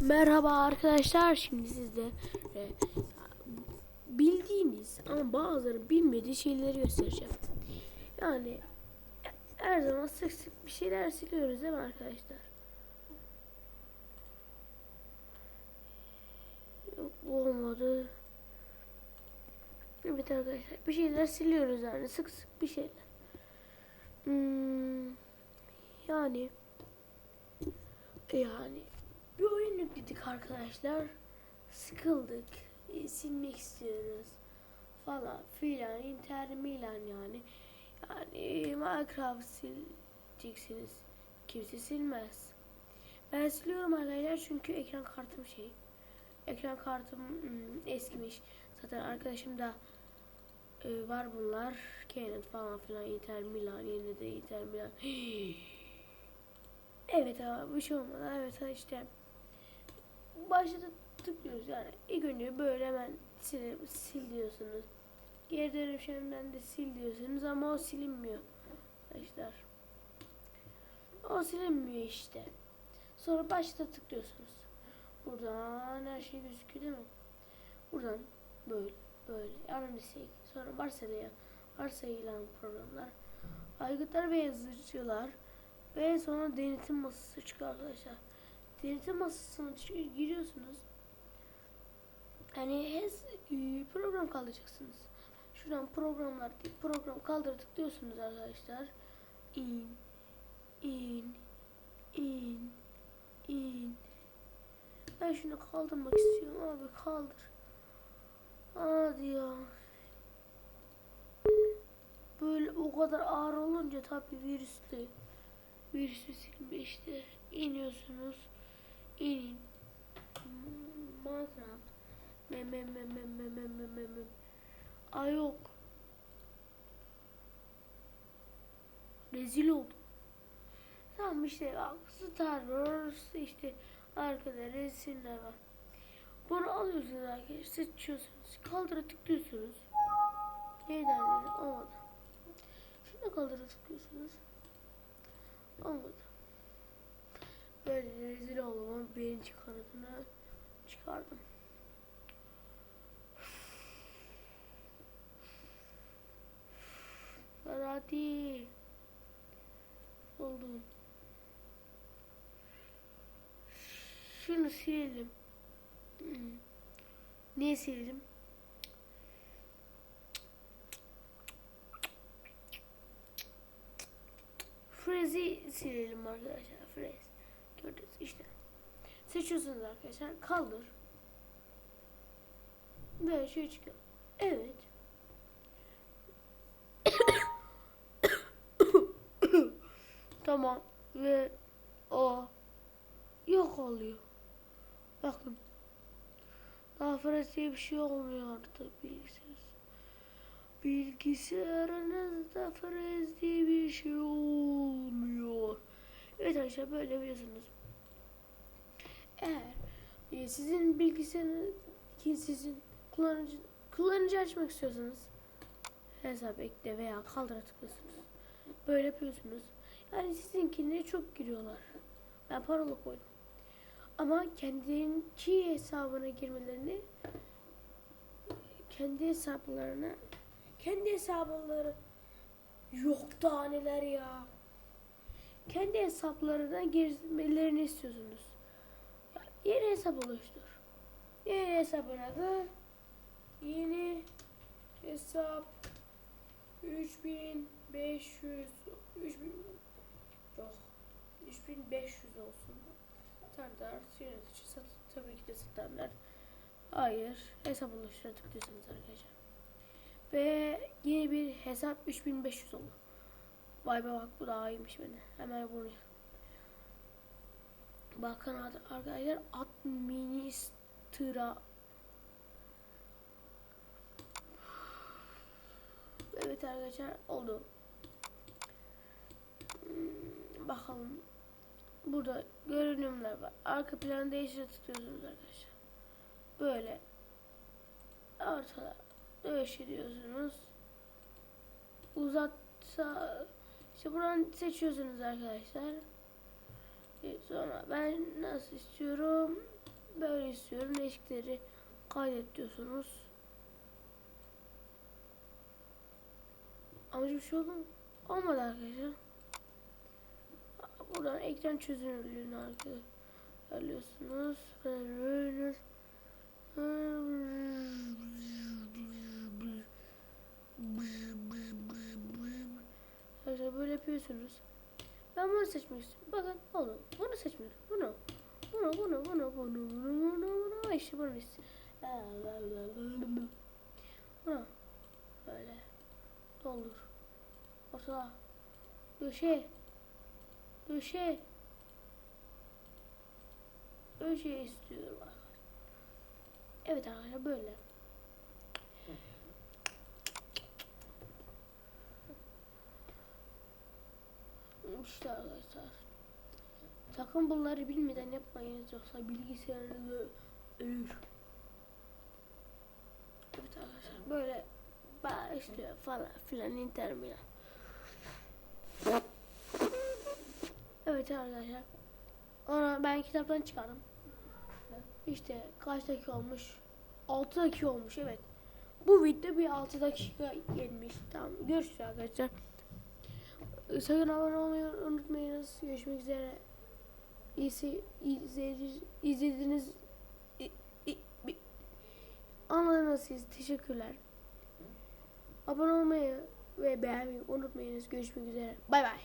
Merhaba arkadaşlar. Şimdi sizde e, bildiğiniz ama bazıları bilmediği şeyleri göstereceğim. Yani her zaman sık sık bir şeyler siliyoruz değil mi arkadaşlar? Yok olmadı. Evet arkadaşlar bir şeyler siliyoruz yani sık sık bir şeyler. Hmm, yani yani yükledik arkadaşlar. Sıkıldık. e, Silmek istiyoruz. Falan filan. Inter Milan yani. Yani Minecraft sileceksiniz. Kimse silmez. Ben siliyorum arkadaşlar çünkü ekran kartım şey. Ekran kartım hmm, eskimiş. Zaten arkadaşım da e, var bunlar. Canon falan filan. Inter Milan. Yeni de Inter Milan. Evet abi bir şey olmadı. Evet işte başta tıklıyoruz yani. İlk önce böyle hemen sil, sil diyorsunuz. Geri dönüşümden de sil diyorsunuz ama o silinmiyor. Arkadaşlar. O silinmiyor işte. Sonra başta tıklıyorsunuz. Buradan her şey gözüküyor değil mi? Buradan böyle böyle analizik sonra varsayılan varsayılan programlar aygıtlar ve yazıcılar ve sonra denetim masası çıkıyor arkadaşlar. Denetim masasına giriyorsunuz. Hani hes e, program kaldıracaksınız. Şuradan programlar deyip program kaldır tıklıyorsunuz arkadaşlar. İn, in, in, in. Ben şunu kaldırmak istiyorum abi kaldır. Hadi ya. Böyle o kadar ağır olunca tabii virüslü virüsü silme işte iniyorsunuz inin Minecraft. Mem mem mem mem mem mem mem mem mem ay yok. Rezil oldum. Tamam işte bak Star Wars işte arkada resimler var. Bunu alıyorsunuz arkadaşlar seçiyorsunuz. Kaldıra tıklıyorsunuz. Neyden dedi olmadı. Şunu kaldıra tıklıyorsunuz. Olmadı. Böyle rezil oldum birinci kanadını çıkardım. Hadi. Oldu. Şunu silelim. Hmm. Niye silelim? Frezi silelim arkadaşlar. Frez. Gördünüz işte. Seçiyorsunuz arkadaşlar. Kaldır. Böyle şey çıkıyor. Evet. tamam. Ve o yok oluyor. Bakın. Daha diye bir şey olmuyor artık bilgisayar. Bilgisayarınızda frez diye bir şey olmuyor. Evet arkadaşlar böyle biliyorsunuz. Eğer e, sizin bilgisayarınız ki sizin kullanıcı kullanıcı açmak istiyorsanız hesap ekle veya kaldıra tıklıyorsunuz. Böyle yapıyorsunuz. Yani sizinkine çok giriyorlar. Ben parola koydum. Ama kendinki hesabına girmelerini kendi hesaplarına kendi hesapları yok daha neler ya. Kendi hesaplarına girmelerini istiyorsunuz. Yeni hesap oluştur. Yeni hesabın adı yeni hesap 3500 3000 yok 3500 olsun. Standart yönetici satı tabii ki de standart. Hayır hesap oluştura tıklıyorsunuz arkadaşlar. Ve yeni bir hesap 3500 oldu. Vay be bak bu daha iyiymiş beni. Hemen bunu. Bakın ad- arkadaşlar administra Evet arkadaşlar oldu. Hmm, Bakalım. Burada görünümler var. Arka planı değiştir tıklıyorsunuz arkadaşlar. Böyle ortada dövüşü diyorsunuz. Uzatsa işte buradan seçiyorsunuz arkadaşlar. Evet, sonra ben nasıl istiyorum? böyle istiyorum. Değişikleri kaydet diyorsunuz. Ama bir şey oldu mu? Olmadı arkadaşlar. Buradan ekran çözünürlüğünü alıyorsunuz. Böyle Arkadaşlar böyle yapıyorsunuz. Ben bunu seçmek istiyorum. Bakın oğlum bunu seçmiyorum. Bunu. Bunu bunu bunu bunu bunu bunu bunu işte bunu istiyorum. Bunu. Böyle. Doldur. Orta. Döşe. Döşe. Döşe istiyorum. Evet arkadaşlar böyle. İşte arkadaşlar. Sakın bunları bilmeden yapmayınız yoksa bilgisayarınız ölür. Evet arkadaşlar böyle başlıyor falan filan inter Milan. Evet arkadaşlar. Ona ben kitaptan çıkardım. İşte kaç dakika olmuş? 6 dakika olmuş evet. Bu video bir 6 dakika gelmiş. Tamam görüşürüz arkadaşlar. Sakın abone olmayı unutmayınız. Görüşmek üzere. İyisi, izlediğiniz, izlediğiniz siz. Teşekkürler. Abone olmayı ve beğenmeyi unutmayınız. Görüşmek üzere. Bay bay.